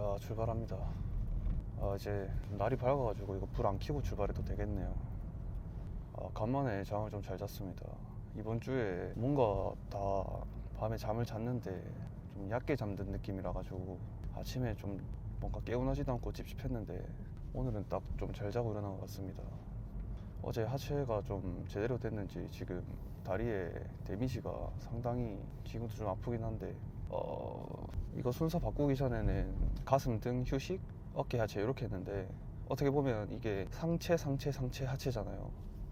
자 출발합니다. 아, 이제 날이 밝아가지고 이거 불 안 켜고 출발해도 되겠네요. 아, 간만에 잠을 좀 잘 잤습니다. 이번 주에 뭔가 다 밤에 잠을 잤는데 좀 얕게 잠든 느낌이라 가지고 아침에 좀 뭔가 깨어나지도 않고 찝찝했는데 오늘은 딱 좀 잘 자고 일어난 것 같습니다. 어제 하체가 좀 제대로 됐는지 지금 다리에 데미지가 상당히 지금도 좀 아프긴 한데 어 이거 순서 바꾸기 전에는 가슴 등 휴식 어깨 하체 이렇게 했는데 어떻게 보면 이게 상체 상체 상체 하체잖아요.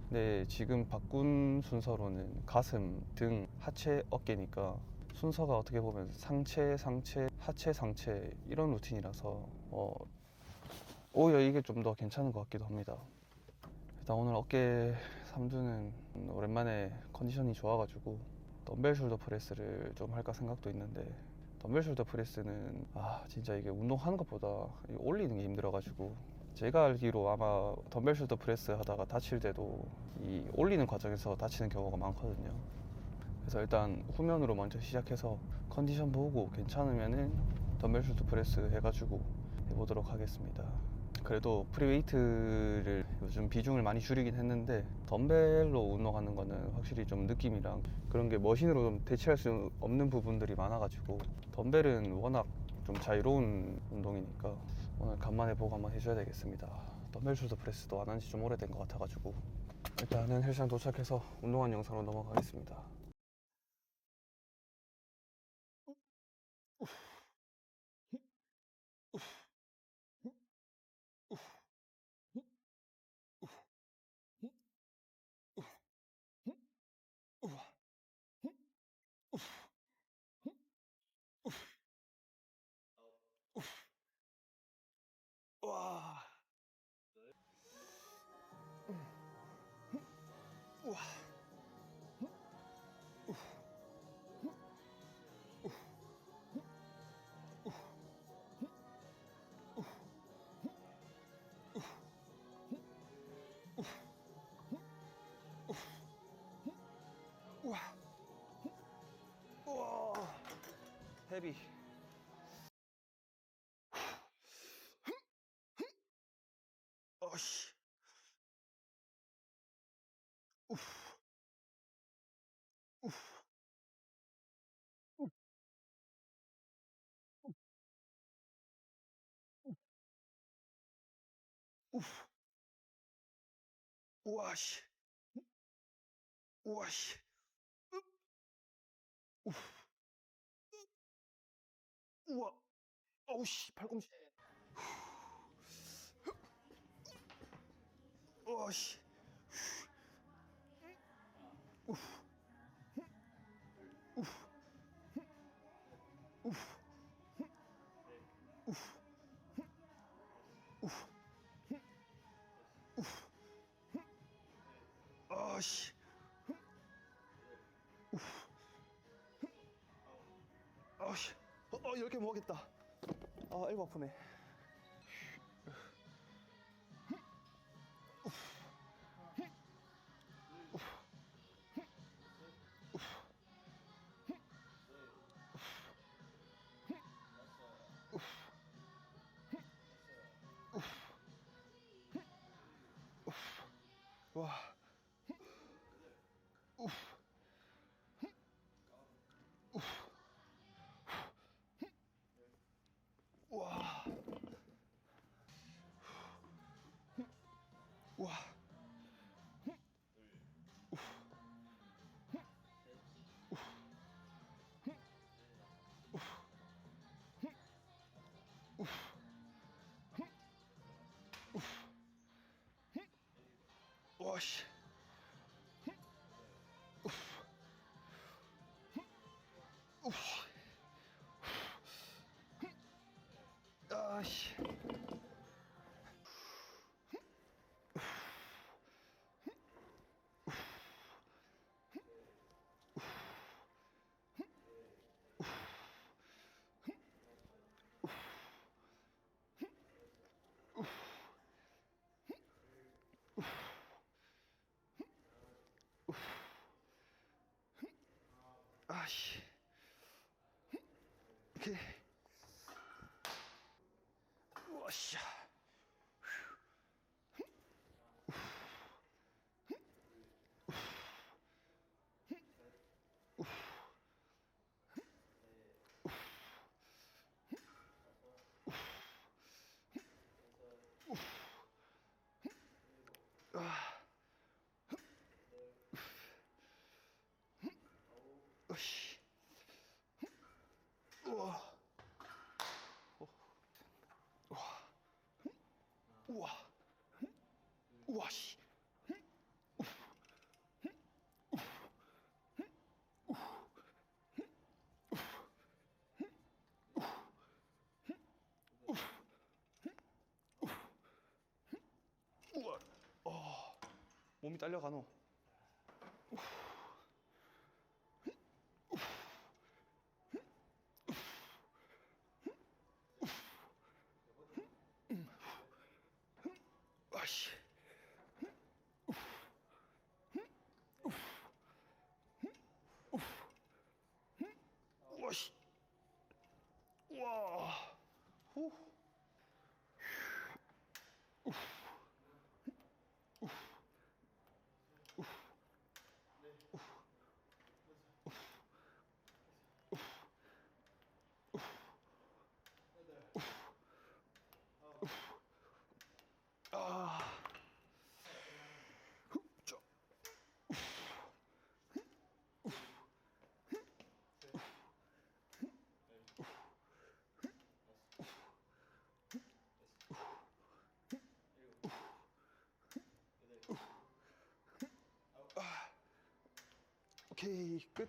근데 지금 바꾼 순서로는 가슴 등 하체 어깨니까 순서가 어떻게 보면 상체 상체 하체 상체 이런 루틴이라서 어 오히려 이게 좀 더 괜찮은 것 같기도 합니다. 일단 오늘 어깨 3두는 오랜만에 컨디션이 좋아가지고 덤벨 숄더 프레스를 좀 할까 생각도 있는데 덤벨 숄더 프레스는 아 진짜 이게 운동하는 것보다 이 올리는 게 힘들어가지고 제가 알기로 아마 덤벨 숄더 프레스 하다가 다칠 때도 이 올리는 과정에서 다치는 경우가 많거든요. 그래서 일단 후면으로 먼저 시작해서 컨디션 보고 괜찮으면은 덤벨 숄더 프레스 해가지고 해보도록 하겠습니다 그래도 프리웨이트를 요즘 비중을 많이 줄이긴 했는데 덤벨로 운동하는 거는 확실히 좀 느낌이랑 그런 게 머신으로 좀 대체할 수 없는 부분들이 많아가지고 덤벨은 워낙 좀 자유로운 운동이니까 오늘 간만에 보고 한번 해줘야 되겠습니다. 덤벨 숄더 프레스도 안 한 지 좀 오래된 것 같아가지고 일단은 헬스장 도착해서 운동한 영상으로 넘어가겠습니다. 헤비. 어씨. 우프. 우프. 우와. 어우씨, 팔꿈치. 어씨. 우프. 우프. 우프. 이렇게 먹겠다. 아, 이거 아프네. 와. てよっしゃ。 우와. 우와 씨. 어. 몸이 딸려가노. 아씨. 와씨. 와. 후. 아. 저. 아. 오케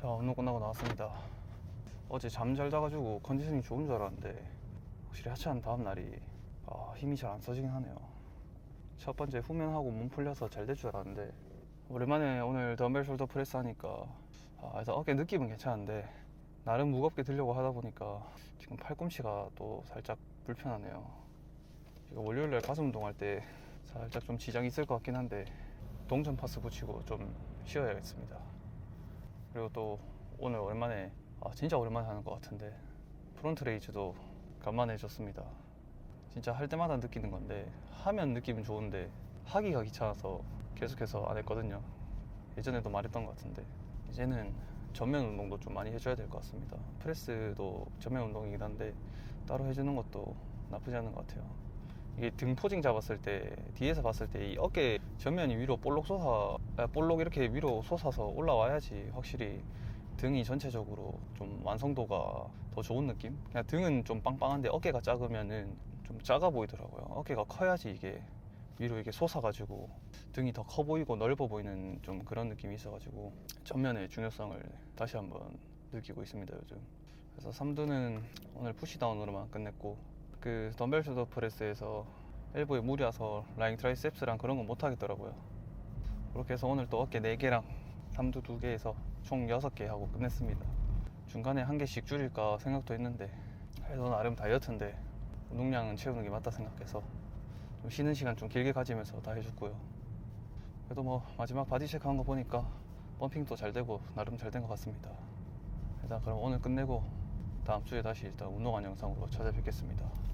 자 운동 끝나고 나왔습니다. 어제 잠 잘 자가지고 컨디션이 좋은 줄 알았는데 확실히 하체한 다음 날이 아, 힘이 잘 안 써지긴 하네요. 첫 번째 후면하고 몸 풀려서 잘 될 줄 알았는데 오랜만에 오늘 덤벨 숄더 프레스 하니까 아, 그래서 어깨 느낌은 괜찮은데 나름 무겁게 들려고 하다 보니까 지금 팔꿈치가 또 살짝 불편하네요. 이거 월요일날 가슴 운동할 때 살짝 좀 지장이 있을 것 같긴 한데 동전 파스 붙이고 좀 쉬어야겠습니다 그리고 또 오늘 오랜만에 아 진짜 오랜만에 하는 것 같은데 프론트 레이즈도 간만에 해줬습니다. 진짜 할 때마다 느끼는 건데 하면 느낌은 좋은데 하기가 귀찮아서 계속해서 안 했거든요. 예전에도 말했던 것 같은데 이제는 전면 운동도 좀 많이 해줘야 될 것 같습니다. 프레스도 전면 운동이긴 한데 따로 해주는 것도 나쁘지 않은 것 같아요 이게 등 포징 잡았을 때 뒤에서 봤을 때 이 어깨 전면이 위로 볼록 솟아 아, 볼록 이렇게 위로 솟아서 올라와야지 확실히 등이 전체적으로 좀 완성도가 더 좋은 느낌? 그냥 등은 좀 빵빵한데 어깨가 작으면은 좀 작아 보이더라고요. 어깨가 커야지 이게 위로 이게 솟아가지고 등이 더 커 보이고 넓어 보이는 좀 그런 느낌이 있어가지고 전면의 중요성을 다시 한번 느끼고 있습니다 요즘. 그래서 3두는 오늘 푸시다운으로만 끝냈고 그 덤벨 숄더 프레스에서 엘보에 무리 와서 라잉 트라이셉스랑 그런 거못 하겠더라고요. 그렇게 해서 오늘 또 어깨 4개랑 삼두 2개에서 총 6개 하고 끝냈습니다. 중간에 한 개씩 줄일까 생각도 했는데 그래도 나름 다이어트인데 운동량은 채우는 게 맞다 생각해서 좀 쉬는 시간 좀 길게 가지면서 다 해줬고요. 그래도 뭐 마지막 바디 체크 한 거 보니까 펌핑도 잘 되고 나름 잘 된 것 같습니다. 일단 그럼 오늘 끝내고 다음 주에 다시 일단 운동한 영상으로 찾아뵙겠습니다.